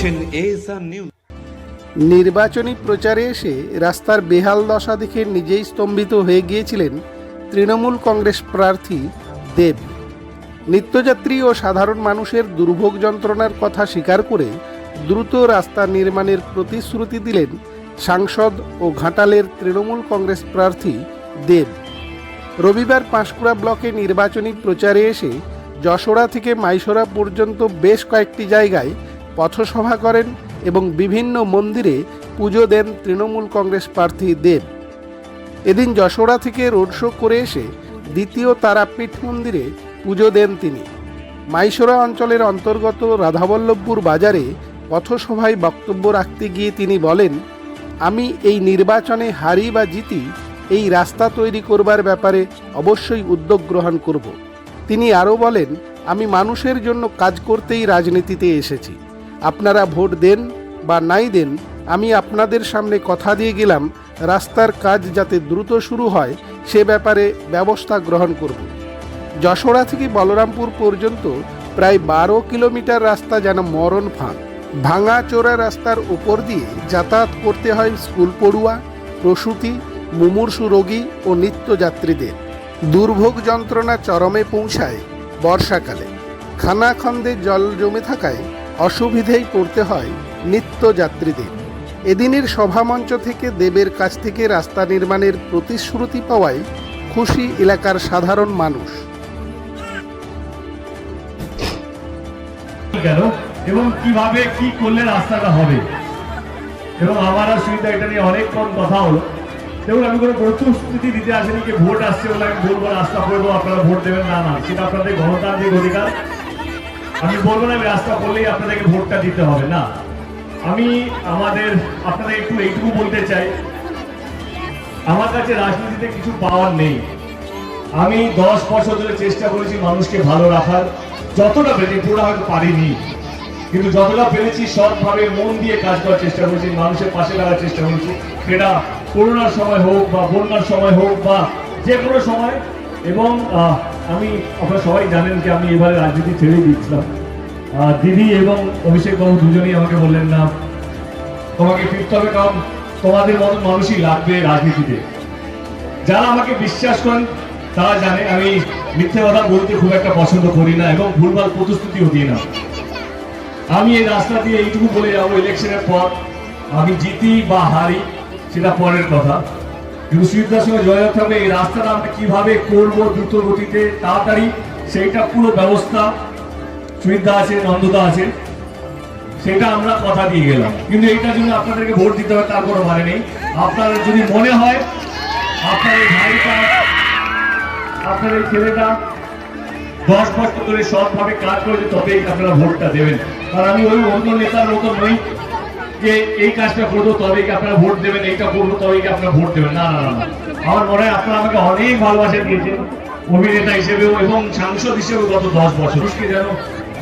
দেখছেন নির্বাচনী প্রচারে এসে রাস্তার বেহাল দশা দেখে নিজেই স্তম্ভিত হয়ে গিয়েছিলেন তৃণমূল কংগ্রেস প্রার্থী দেব। নিত্যযাত্রী ও সাধারণ মানুষের দুর্ভোগ যন্ত্রণার কথা স্বীকার করে দ্রুত রাস্তা নির্মাণের প্রতিশ্রুতি দিলেন সাংসদ ও ঘাটালের তৃণমূল কংগ্রেস প্রার্থী দেব। রবিবার পাঁশকুড়া ব্লকে নির্বাচনী প্রচারে এসে যশোড়া থেকে মাইসোরা পর্যন্ত বেশ কয়েকটি জায়গায় পথসভা করেন এবং বিভিন্ন মন্দিরে পুজো দেন তৃণমূল কংগ্রেস প্রার্থী দেব। এদিন যশোড়া থেকে রোড শো করে এসে দ্বিতীয় তারাপীঠ মন্দিরে পুজো দেন তিনি। মাইসোরা অঞ্চলের অন্তর্গত রাধাবল্লভপুর বাজারে পথসভায় বক্তব্য রাখতে গিয়ে তিনি বলেন, আমি এই নির্বাচনে হারি বা জিতি এই রাস্তা তৈরি করবার ব্যাপারে অবশ্যই উদ্যোগ গ্রহণ করব। তিনি আরও বলেন, আমি মানুষের জন্য কাজ করতেই রাজনীতিতে এসেছি। আপনারা ভোট দেন বা নাই দেন, আমি আপনাদের সামনে কথা দিয়ে গেলাম, রাস্তার কাজ যাতে দ্রুত শুরু হয়, সে ব্যাপারে ব্যবস্থা গ্রহণ করব। যশোড়া থেকে বলরামপুর পর্যন্ত প্রায় বারো কিলোমিটার রাস্তা যেন মরণ ফাঁক। ভাঙা চোরা রাস্তার উপর দিয়ে যাতায়াত করতে হয় স্কুল পড়ুয়া, প্রসূতি, মুমূর্ষু রোগী ও নিত্যযাত্রীদের। দুর্ভোগ যন্ত্রণা চরমে পৌঁছায় বর্ষাকালে। খানাখন্দে জল জমে থাকায় অসুবিধেই পড়তে হয় নিত্যযাত্রীদের। এদিনের সভামঞ্চ থেকে দেবের কাছ থেকে রাস্তা নির্মাণের প্রতিশ্রুতি পাওয়ায় খুশি এলাকার সাধারণ মানুষ। কেন? এবং কীভাবে কি করলে রাস্তাটা হবে? এবং আমার আর সুবিধা এটা নিয়ে অনেকক্ষণ কথা হলো। দেখুন, আমি কোনো প্রতিশ্রুতি দিতে আসিনি যে ভোট আসছে বলে আমি বলব রাস্তা করব, আপনারা ভোট দেবেন না না। সেটা আপনাদের গণতান্ত্রিক অধিকার। আমি বলব না, আমি রাস্তা করলেই আপনাদেরকে ভোটটা দিতে হবে, না। আমি আমাদের, আপনাদের একটু এইটুকু বলতে চাই। আমার কাছে রাজনীতিতে কিছু পাওয়ার নেই। আমি দশ বছর ধরে চেষ্টা করেছি মানুষকে ভালো রাখার। যতটা পেরেছি পুরো হয়তো পারিনি। কিন্তু যতটা পেরেছি, সৎভাবে মন দিয়ে কাজ করার চেষ্টা করেছি, মানুষের পাশে লাগার চেষ্টা করেছি। সেটা করোনার সময় হোক বা বন্যার সময় হোক বা যে কোনো সময়। এবং আমি আপনারা সবাই জানেন যে আমি এবারে রাজনীতি ছেড়ে দিচ্ছিলাম আহ, দিদি এবং অভিষেক বাবু দুজনেই আমাকে বললেন না তোমাকে ফিরতে হবে কারণ তোমাদের মতো মানুষই লাগবে রাজনীতিতে। যারা আমাকে বিশ্বাস করেন তারা জানে আমি মিথ্যে কথা বলতে খুব একটা পছন্দ করি না এবং ভুলভাল প্রতিশ্রুতিও দিই না। আমি এই রাস্তা দিয়ে এইটুকু বলে যাব ইলেকশনের পর আমি জিতি বা হারি সেটা পরের কথা। সুবিধার সঙ্গে জয় হবে। এই রাস্তাটা আমরা কীভাবে করব দ্রুত গতিতে তাড়াতাড়ি, সেইটা পুরো ব্যবস্থা সুবিধা আছে, নন্দদা আছে, সেটা আমরা কথা দিয়ে গেলাম। কিন্তু এইটার জন্য আপনাদেরকে ভোট দিতে হবে, তার কোনো মানে নেই। আপনার যদি মনে হয় আপনার এই ভাইটা আপনার এই ছেলেটা দশ বছর ধরে সৎভাবে কাজ করেছে, তবেই আপনারা ভোটটা দেবেন। কারণ আমি ওই অন্য নেতার মতো নই। যে এই কাজটা করব তবেই কি আপনারা ভোট দেবেন, এইটা করব তবেই কি আপনারা ভোট দেবেন? না না না। আমার মনে হয় আপনারা আমাকে অনেক ভালোবাসা দিয়েছেন, অভিনেতা হিসেবেও এবং সাংসদ হিসেবেও গত দশ বছর। যেন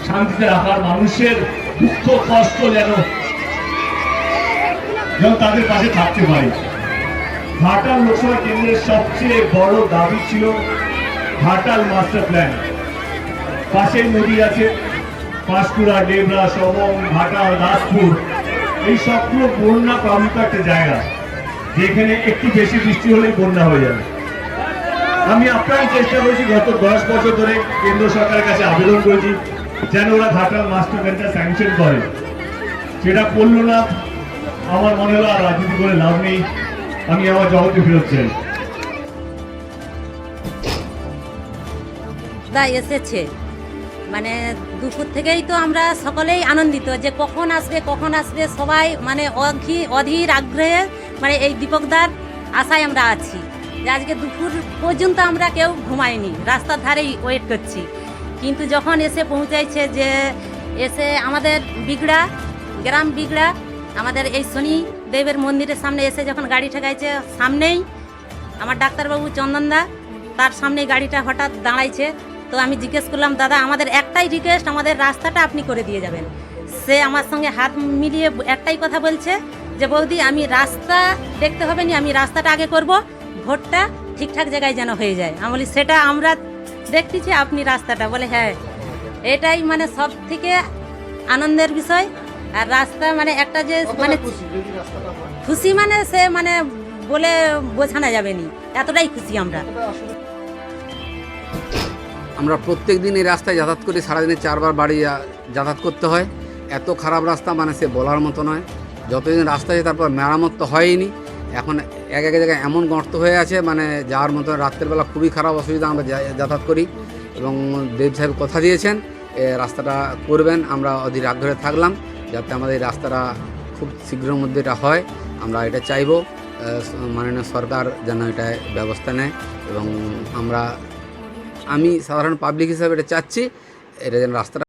শান্তিতে রাখার, মানুষের দুঃখ, কষ্ট যেন যেন তাদের পাশে থাকতে পারি। ঘাটাল লোকসভা কেন্দ্রের সবচেয়ে বড় দাবি ছিল ঘাটাল মাস্টার প্ল্যান। পাশের নদী আছে, পাঁশকুড়া, ডেবরা সমং ঘাটাল, দাসপুর। এই সবগুলো বন্যা প্রান্ত একটা জায়গা যেখানে একটু বেশি বৃষ্টি হলেই বন্যা হয়ে যাবে। আমি আপ্রাণ চেষ্টা করেছি, গত দশ বছর ধরে কেন্দ্র সরকারের কাছে আবেদন করেছি, যেন ওরা ঘাটাল মাস্টার প্ল্যানটা স্যাংশন করে। সেটা করল না, আমার মনে হলো আর রাজনীতি করে লাভ নেই, আমি আমার জগতে ফেরত চাই। এসেছে। মানে দুপুর থেকেই তো আমরা সকলেই আনন্দিত যে কখন আসবে কখন আসবে, সবাই মানে অধি অধীর আগ্রহে মানে এই দীপকদার আশায় আমরা আছি। যে আজকে দুপুর পর্যন্ত আমরা কেউ ঘুমাইনি রাস্তার ধারেই ওয়েট করছি। কিন্তু যখন এসে পৌঁছাইছে যে এসে আমাদের বিগড়া, গ্রাম বিগড়া, আমাদের এই শনি দেবের মন্দিরের সামনে এসে যখন গাড়ি ঠেকাইছে, সামনেই আমার ডাক্তারবাবু চন্দনদা, তার সামনে গাড়িটা হঠাৎ দাঁড়াইছে। তো আমি জিজ্ঞেস করলাম দাদা আমাদের একটাই রিকোয়েস্ট আমাদের রাস্তাটা আপনি করে দিয়ে যাবেন। সে আমার সঙ্গে হাত মিলিয়ে একটাই কথা বলছে যে বৌদি আমি রাস্তা দেখতে হবে না আমি রাস্তাটা আগে করব ভোটটা ঠিকঠাক জায়গায় যেন হয়ে যায়। আমি বলি সেটা আমরা দেখতেছি আপনি রাস্তাটা। বলে হ্যাঁ। এটাই মানে সব থেকে আনন্দের বিষয়। আর রাস্তা মানে একটা যে মানে খুশি মানে সে মানে বলে বোঝানো যাবে নি এতটাই খুশি আমরা। আমরা প্রত্যেক দিন এই রাস্তায় যাতায়াত করি, সারাদিনে চারবার বাড়ি যাতায়াত করতে হয়। এত খারাপ রাস্তা মানে সে বলার মতো নয়। যতদিন রাস্তা আছে তারপর মেরামত তো হয়নি এখন এক এক জায়গায় এমন গর্ত হয়ে আছে মানে যাওয়ার মতো রাত্রেবেলা খুবই খারাপ অসুবিধা আমরা যাতায়াত করি এবং দেব সাহেব কথা দিয়েছেন, এ রাস্তাটা করবেন, আমরা অধীর আগ্রহে থাকলাম যাতে আমাদের এই রাস্তাটা খুব শীঘ্রের মধ্যে এটা হয়। আমরা এটা চাইব মাননীয় সরকার যেন এটা ব্যবস্থা নেয় এবং আমরা আমি সাধারণ পাবলিক হিসাবে এটা চাচ্ছি এটা যেন রাস্তাটা